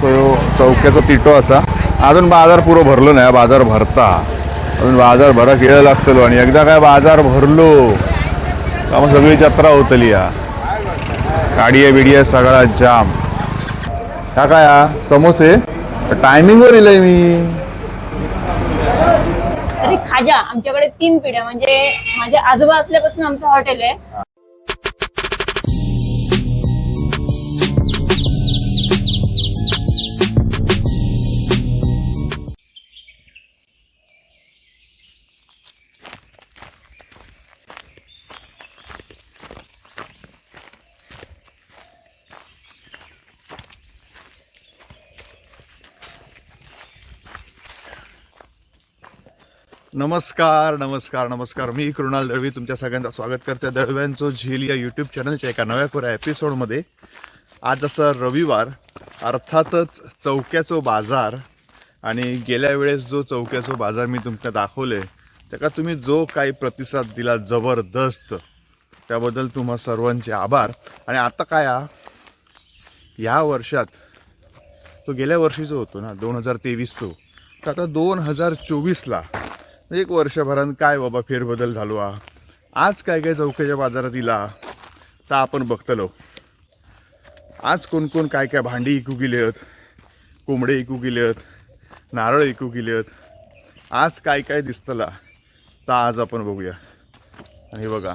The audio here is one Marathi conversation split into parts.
तो चौक्याचा तिटो असा. अजून बाजार पुरो भरलो नाही बाजार भरता. अजून बाजार भरा खेळ लागतलो. आणि एकदा काय बाजार भरलो का मग सगळी जत्रा होतली या. गाडी बिडिया सगळा जाम. ह्या काय हा? समोसे? टायमिंगवर इलंय मी. तरी खाजा आमच्याकडे तीन पिढ्या म्हणजे माझे आजोबा असल्यापासून आमचं हॉटेल आहे. नमस्कार नमस्कार नमस्कार. मी कृणाल दळवी तुमच्या सगळ्यांचं स्वागत करते दळव्यांचं झेल या यूट्यूब चॅनलच्या एका नव्या कोऱ्या एपिसोडमध्ये आज असं रविवार अर्थातच चौक्याचो बाजार आणि गेल्या वेळेस जो चौक्याचो बाजार मी तुमच्या दाखवले त्याका तुम्ही जो काही प्रतिसाद दिला जबरदस्त त्याबद्दल तुम्हा सर्वांचे आभार. आणि आता काय या वर्षात तो गेल्या वर्षीचा होतो ना दोन हजार तेवीसचो. तर आता दोन हजार चोवीसला म्हणजे एक वर्षभरात काय बाबा फेरबदल झालो हा? आज काय काय चौकीच्या बाजारात इला? तर आपण बघतलो. आज कोण कोण काय काय भांडी इकू गेले आहेत कोंबडे इकू गेले आहेत नारळ इकू गेले आहेत आज काय काय दिसतला तर आज आपण बघूया. आणि बघा.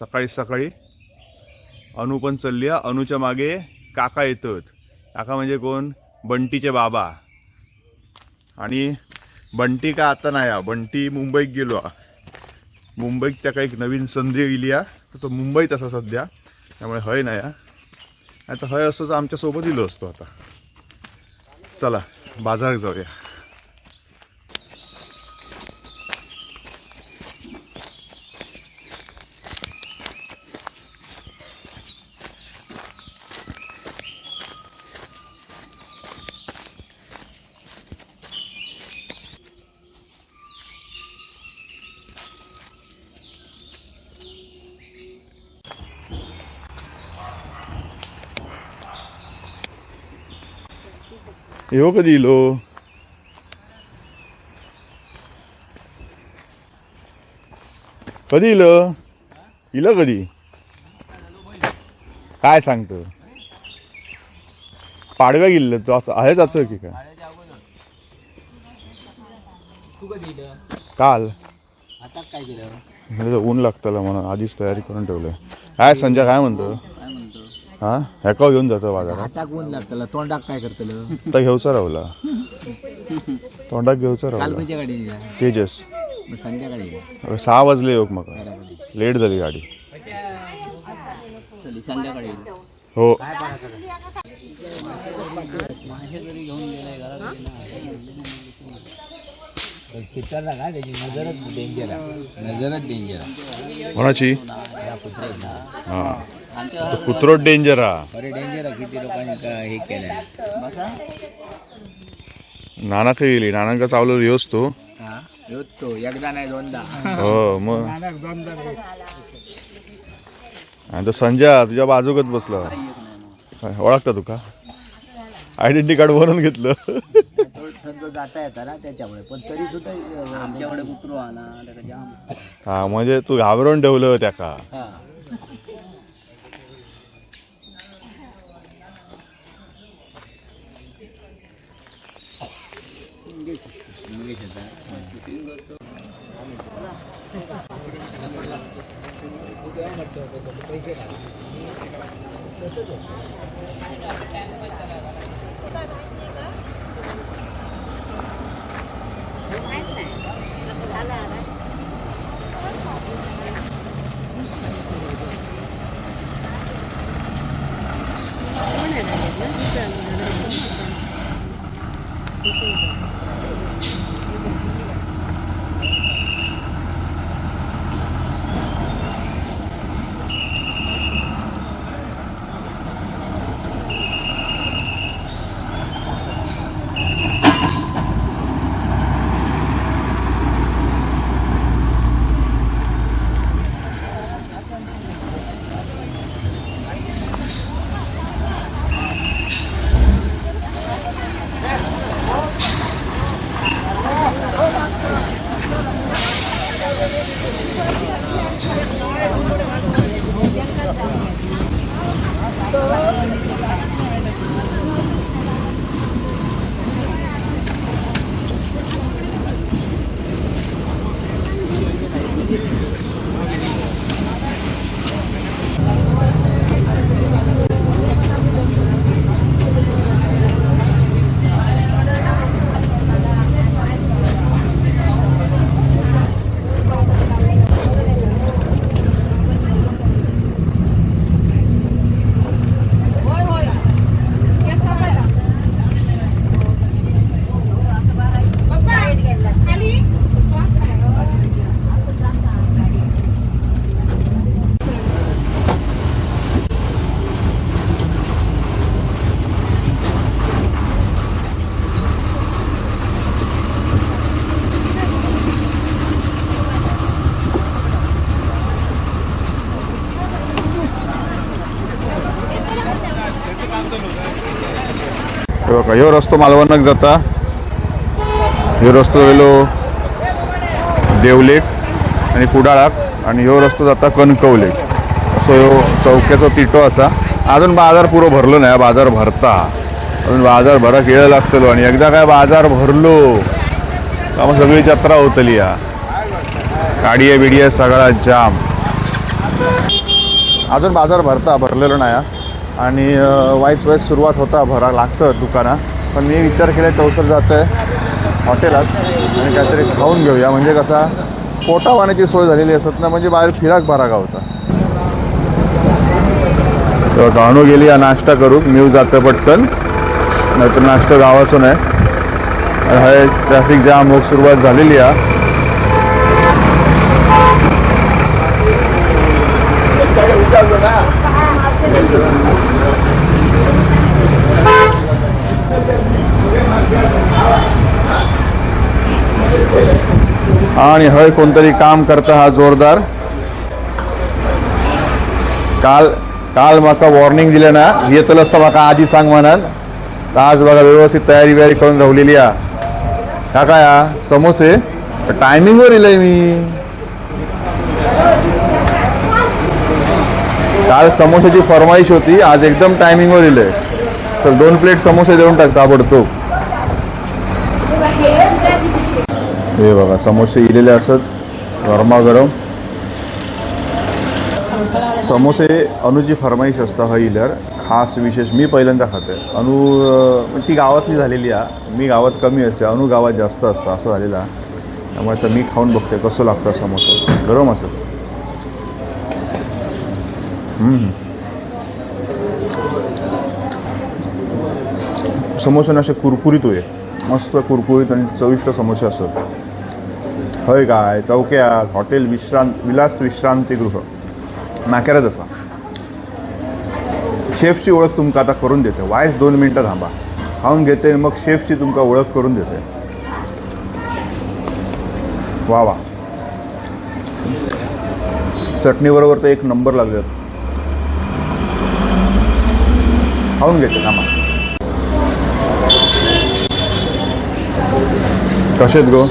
सकाळी सकाळी अनु पण चालली अनुच्या मागे काका येतात. काका म्हणजे कोण? बंटीचे बाबा. आणि बंटी का आता नाही हा बंटी मुंबईत गेलो हा मुंबईत त्याका एक नवीन संधी येईल हा तर तो मुंबईत असा सध्या. त्यामुळे हय नाही हा आता हय असतो तर आमच्यासोबत इलो असतो आता. चला बाजारात जाऊया. येऊ कधी इलो? कधी इलं? इलं कधी? काय सांगतो? पाडव्या गेलं तो असं आहेच असं की काय? काल. आता काय केलं? म्हणजे तर ऊन लागतं म्हणून आधीच तयारी करून ठेवलंय. काय संजय काय म्हणतो? हा? ह्याका घेऊन जातो बाजारात? आता कोण लागतला तोंडाक काय करतलं? आता घेऊचा राहुला. तोंडात घेऊचा काल राहुला खंयच्या? तेजस. मग संध्याकाळी सहा वाजले योग मग. लेट झाली गाडी. चल, संध्याकाळी हो. पिक्चरला काय त्याची नजरच डेंजर आहे. नजरच डेंजर आहे. कोणाची? या कुत्र्यात ना. हा. कुत्रो डेंजर हा. अरे डेंजर आहे किती लोकांनी का- हे केलंय? नाना काही गेली नानांका चावलं येऊस तो. हा ह्योच तो एकदा नाही दोनदा. हो मग. आणि तो संजय तुझ्या बाजूकच बसला. ओळखता तुका आयडेंटिटी कार्ड बनवून घेतलं. तो जाता येता ना त्याच्यामुळे पण तरी सुद्धा आमच्याकडे कुत्रो आला त्याचा जाम. हा म्हणजे तू घाबरवून ठेवलं त्याका पैसे बघा ह्यो रस्तो मालवणाक जाता. ह्यो रस्तो येलो देवलेक आणि कुडाळाक आणि ह्यो रस्तो जाता कणकवलेक असो ह्यो चौक्याचो तिटो असा. अजून बाजार पुरो भरलो नाही बाजार भरता. अजून बाजार भराक वेळ लागतलो आणि एकदा काय बाजार भरलो का मग सगळी जत्रा होतली या. गाडये बिडिया सगळा जाम. अजून बाजार भरता भरलेलो नाही हा. आणि वाईच वाईच सुरुवात होता भरा लागतं दुकानात पण मी विचार केला चौसर जातं आहे हॉटेलात. आणि काहीतरी खाऊन घेऊया. म्हणजे कसा पोटा पाण्याची सोय झालेली असत ना म्हणजे बाहेर फिराक भरा होता तेव्हा गाणू गेली या नाश्ता करू. न्यू जातं पटकन. नाहीतर नाश्ता गावाचं नाही. हे ट्रॅफिक जाम होक सुरुवात झालेली आहे. आणि हय कोणतरी काम करता हा जोरदार. काल काल म्हाका वॉर्निंग दिले ना येतलो असता म्हाका आधी सांग म्हणून. आज बघा व्यवस्थित तयारी बियारी करून रावलेली हा का काय हा? समोसे? टायमिंगवर येलंय मी. काल समोशाची फरमाईश होती आज एकदम टायमिंगवर येलंय चल दोन प्लेट समोसे देऊन टाक ताबडतोब. हे बघा समोसे इलेले असत गरमागरम समोसे अनुची फरमाईश असता हा इलर खास विशेष मी पहिल्यांदा खाते. अनु ती गावातली झालेली आहे मी गावात कमी असते अनु गावात जास्त असतं असं झालेलं. आहे त्यामुळे तर मी खाऊन बघते कसं लागतं समोसा. गरम असत. समोसे ना असे कुरकुरीत होय. मस्त कुरकुरीत आणि चविष्ट समोसे असत. हय काय चौक्यात हॉटेल विश्रांत विलास विश्रांतीगृह नाक्यारच असा शेफची ओळख तुमका आता करून देते वायस दोन मिनटं थांबा खाऊन घेते मग शेफची तुमकां ओळख करून देते वा वा चटणीबरोबर तर एक नंबर लागले खाऊन घेते थांबा कसे गो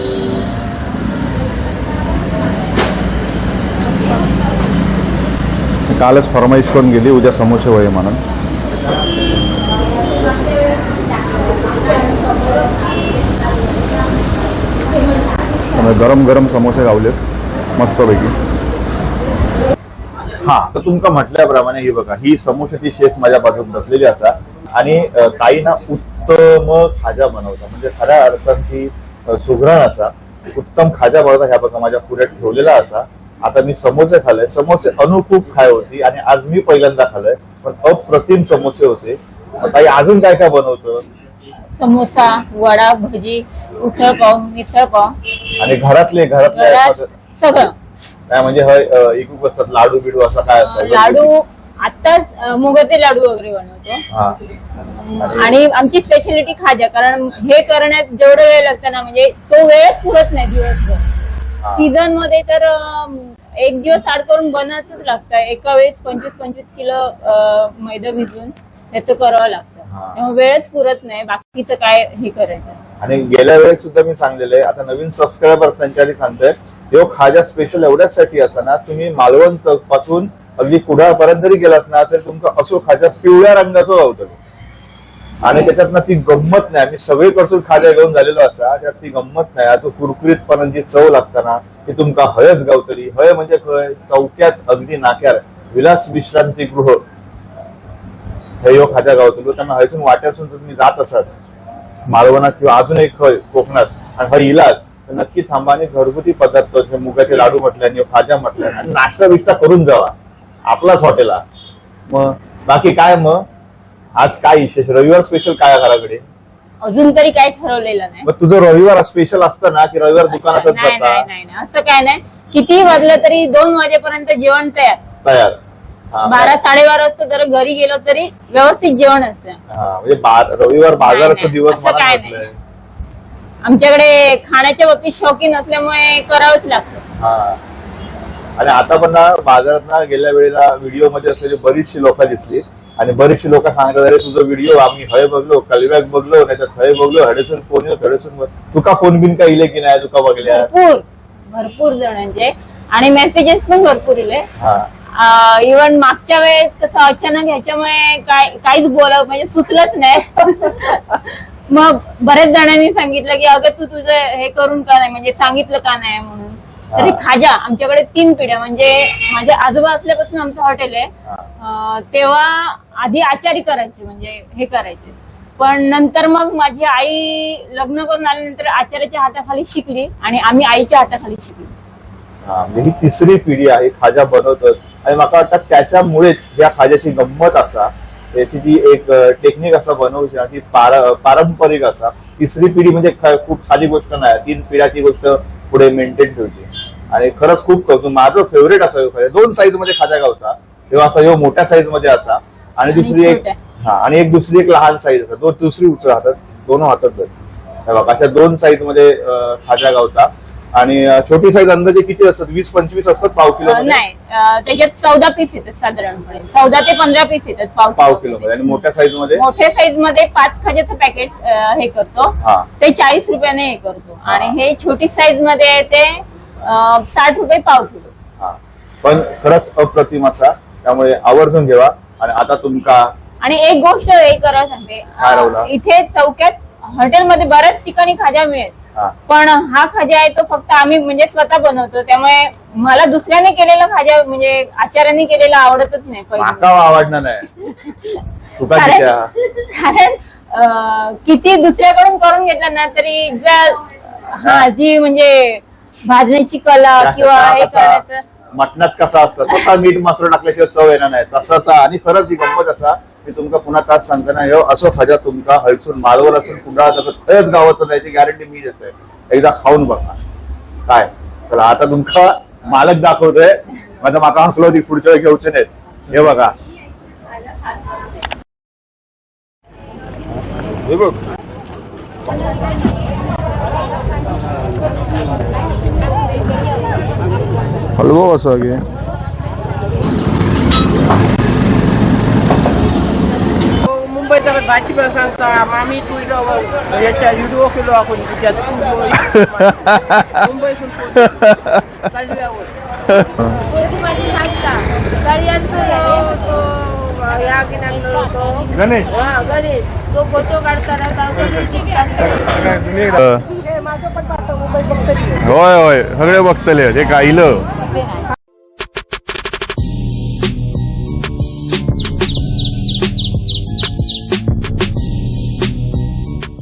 कालच फरमाईश करून गेली उद्या समोसे वय म्हणून. गरम गरम समोसे गावलेत मस्तपैकी. हा तर तुमका म्हटल्याप्रमाणे ही बघा ही समोशाची शेफ माझ्या बाजूक बसलेली असा आणि अ, ताई ना उत्तम खाजा बनवता. म्हणजे खऱ्या अर्थात ती अ, सुगरण असा उत्तम खाजा बनवता ह्या बघा माझ्या पुढे ठेवलेला असा. आता मी समोसे खाल्ले. समोसे अनुकूप खाय होती आणि आज मी पहिल्यांदा खाल्लंय. पण अप्रतिम समोसे होते. ताई अजून काय काय बनवतं? समोसा वडा भजी उसळ पाव मिसळ पाव. आणि घरातले घरातले घरात सगळं. काय म्हणजे एकूप असतात लाडू बिडू असं काय असतं? लाडू आत्ताच अं, मुगाचे लाडू वगैरे बनवतो. आणि आमची स्पेशालिटी खाजा कारण हे करण्यात जेवढं वेळ लागतं ना म्हणजे तो वेळच पुरत नाही दिवसभर. सीझनमध्ये तर एक दिवस आड करून बनवायच लागतं. एका वेळेस पंचवीस पंचवीस किलो मैदा भिजून त्याचं करावं लागतं. त्यामुळे वेळच पुरत नाही. बाकीचं काय हे करायचं? आणि गेल्या वेळेस सुद्धा मी सांगलेलं आहे आता नवीन सबस्क्रायबर त्यांच्यासाठी सांगतोय यो खाजा स्पेशल एवढ्याचसाठी असा ना तुम्ही मालवणपासून अगदी कुडाळपर्यंत जरी गेलास ना तर तुमका असो खाजा पिवळ्या रंगाचो गावतलो आणि त्याच्यात ना ती गंमत नाही. आम्ही सगळे कडसून घेऊन झालेलो असा त्यात ती गंमत नाही. तो कुरकुरीतपणा जी चव लागताना ती तुमका हयच गावतली हय म्हणजे खंय चौक्यात अगदी नाक्यार. विलास विश्रांती गृह. हे यो गावतलो त्यांना हयसून वाट्यासून तुम्ही जात असाल. मालवणात किंवा अजून एक खंय कोकणात. आणि हय इलाज. नक्की थांबा आणि घरगुती पदार्थ जे मुगाचे लाडू म्हटल्याने खाज्या म्हटल्या आणि नाश्ता बिष्टा करून जावा. आपलाच हॉटेला मग बाकी काय मग? आज काय विशेष? रविवार स्पेशल काय घराकडे? अजून तरी काय ठरवलेलं नाही. मग तुझं रविवार स्पेशल असतं ना की रविवार दुकानातच नाही नाही जाता? नाही नाही. असं काय नाही. कितीही वाजलं तरी दोन वाजेपर्यंत जेवण तयार. तयार. हा, बारा साडेबारा वाजता जर घरी गेलो तरी व्यवस्थित जेवण असतं. हा, म्हणजे बा- रविवार बाजाराचा नाही, दिवस असं मला काय. आमच्याकडे खाण्याच्या बाबतीत शौकीन असल्यामुळे करावंच लागतं. हा. आणि आता पण ना बाजारात ना गेल्या वेळेला व्हिडिओमध्ये असलेली बरीचशी लोक दिसली. आणि बरीचशी लोक सांगतात अरे तुझा व्हिडिओ आम्ही हय बघलो कलव्याक बघलो त्याच्यात हय बघलो हडेसून फोन येऊ हडेसून तुका फोन बिन काय इले की नाही तुका बघल्या? भरपूर भरपूर जणांचे. आणि मेसेजेस पण भरपूर इले. इव्हन मागच्या वेळेस कसं अचानक ह्याच्यामुळे काय काहीच बोलावं म्हणजे सुचलंच नाही. मग बऱ्याच जणांनी सांगितलं की अगं तू तुझं हे करून का नाही? म्हणजे सांगितलं का नाही म्हणून? तरी. खाजा आमच्याकडे तीन पिढ्या म्हणजे माझे आजोबा असल्यापासून आमचं हॉटेल आहे. तेव्हा आधी आचारी करायचे म्हणजे हे करायचे. पण नंतर मग माझी आई लग्न करून आल्यानंतर आचार्याच्या हाताखाली शिकली आणि आम्ही आईच्या हाताखाली शिकली. हा, म्हणजे ही तिसरी पिढी आहे खाजा बनवतच आणि मला वाटतं त्याच्यामुळेच या खाज्याची गंमत असा त्याची जी एक टेक्निक असा बनवूची ती पार- पारंपरिक असा तिसरी पिढी म्हणजे ख- खूप साधी गोष्ट नाही तीन पिढ्या ती गोष्ट पुढे मेंटेन ठेवची आणि खरंच खूप कौतुक माझं फेवरेट असं दोन साईजमध्ये खाजा गावता. तेव्हा असा ह्यो मोठ्या साईजमध्ये असा. आणि दुसरी एक. हा आणि एक दुसरी एक लहान साईज असा. दोन दुसरी उचल हातात दोन हातात धर. हे बघा अशा दोन साईजमध्ये खाजा गावता. आणि छोटी साईज अंदाजे किती असतात? वीस पंचवीस असतात पाव किलो नाही. त्याच्यात चौदा पीस येतात साधारणपणे. चौदा ते पंधरा पीस येतात पाव पाव किलो मध्ये. आणि मोठ्या साईजमध्ये? मोठ्या साईजमध्ये पाच खाज्याचं पॅकेट हे करतो. ते चाळीस रुपयाने हे करतो. आणि हे छोटी साईजमध्ये आहे ते साठ रुपये पाव किलो. पण खरंच अप्रतिम असा. त्यामुळे आवर्जून घेवा. आणि आता तुमका आणि एक गोष्ट हे करा सांगते. काय राहुला? अं, इथे चौक्यात हॉटेलमध्ये बऱ्याच ठिकाणी खाजा मिळेल. हा. पण हा खाजा आहे तो फक्त आम्ही म्हणजे स्वतः बनवतो. त्यामुळे मला दुसऱ्याने केलेला खाजा म्हणजे आचार्याने केलेला आवडतच नाही माका पहिलं आवडणार नाही. तुका कारण कित्या? कारण अं, किती दुसऱ्याकडून करून घेतलं ना तरी जर हा जी म्हणजे भाजण्याची कला किंवा हे करायचं मटणात कसा असतं तसा मीठ मसाला टाकल्याशिवाय चव येणार नाही. तसा तर आणि खरंच ही गंमत असा मी तुमका पुन्हा तास सांगताना हो असो खाजा तुमका हळसून मालवर असून कुंडा खरंच गावाचं जायची गॅरंटी मी देतोय. एकदा खाऊन बघा. काय? चला आता तुमका मालक दाखवतोय. माझा माका हकलो ती पुढच्या वेळी घेऊचे नाहीत. हे बघा. हे बघ. हलवो असं गे मुंबईचा भाजी पण सांगता आम्ही तू इथं याच्या व्हिडिओ केलो आपण त्याच्यात मुंबईतून कलव्यावर पोरगी माझी नाचता कळ्यांचो तो ह्या गिन्यांचो तो गणेश हा गणेश तो फोटो काढताना होय होय. सगळे बघतले ते काहिलं